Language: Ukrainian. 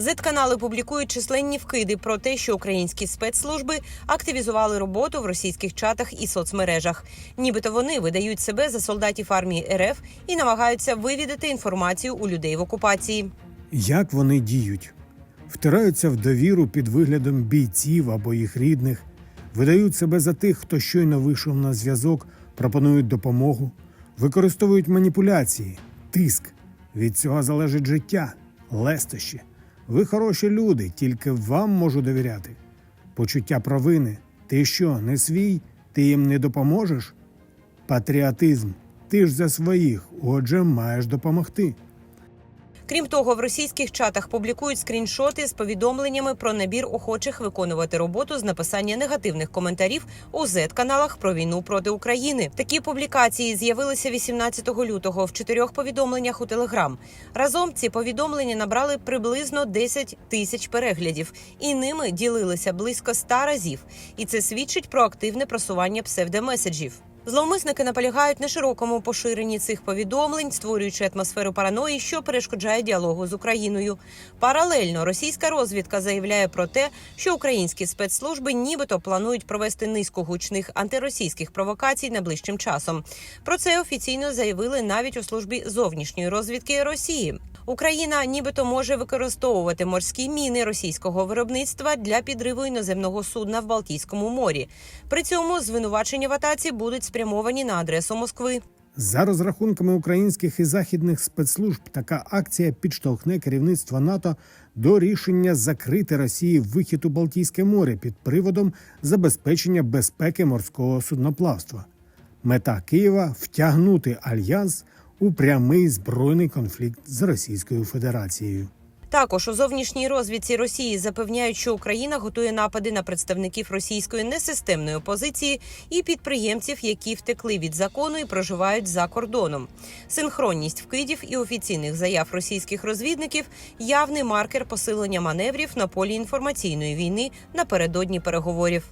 Зет-канали публікують численні вкиди про те, що українські спецслужби активізували роботу в російських чатах і соцмережах. Нібито вони видають себе за солдатів армії РФ і намагаються вивідати інформацію у людей в окупації. Як вони діють? Втираються в довіру під виглядом бійців або їх рідних, видають себе за тих, хто щойно вийшов на зв'язок, пропонують допомогу, використовують маніпуляції, тиск. Від цього залежить життя, лестощі. Ви хороші люди, тільки вам можу довіряти. Почуття провини. Ти що, не свій? Ти їм не допоможеш? Патріотизм. Ти ж за своїх, отже, маєш допомогти. Крім того, в російських чатах публікують скріншоти з повідомленнями про набір охочих виконувати роботу з написання негативних коментарів у Z-каналах про війну проти України. Такі публікації з'явилися 18 лютого в чотирьох повідомленнях у Телеграм. Разом ці повідомлення набрали приблизно 10 тисяч переглядів, і ними ділилися близько 100 разів. І це свідчить про активне просування псевдомеседжів. Зловмисники наполягають на широкому поширенні цих повідомлень, створюючи атмосферу параної, що перешкоджає діалогу з Україною. Паралельно російська розвідка заявляє про те, що українські спецслужби нібито планують провести низку гучних антиросійських провокацій найближчим часом. Про це офіційно заявили навіть у службі зовнішньої розвідки Росії. Україна нібито може використовувати морські міни російського виробництва для підриву іноземного судна в Балтійському морі. При цьому звинувачення в атаці будуть спрямовані на адресу Москви. За розрахунками українських і західних спецслужб, така акція підштовхне керівництво НАТО до рішення закрити Росії вихід у Балтійське море під приводом забезпечення безпеки морського судноплавства. Мета Києва втягнути альянс у прямий збройний конфлікт з Російською Федерацією. Також у зовнішній розвідці Росії запевняють, що Україна готує напади на представників російської несистемної опозиції і підприємців, які втекли від закону і проживають за кордоном. Синхронність вкидів і офіційних заяв російських розвідників явний маркер посилення маневрів на полі інформаційної війни напередодні переговорів.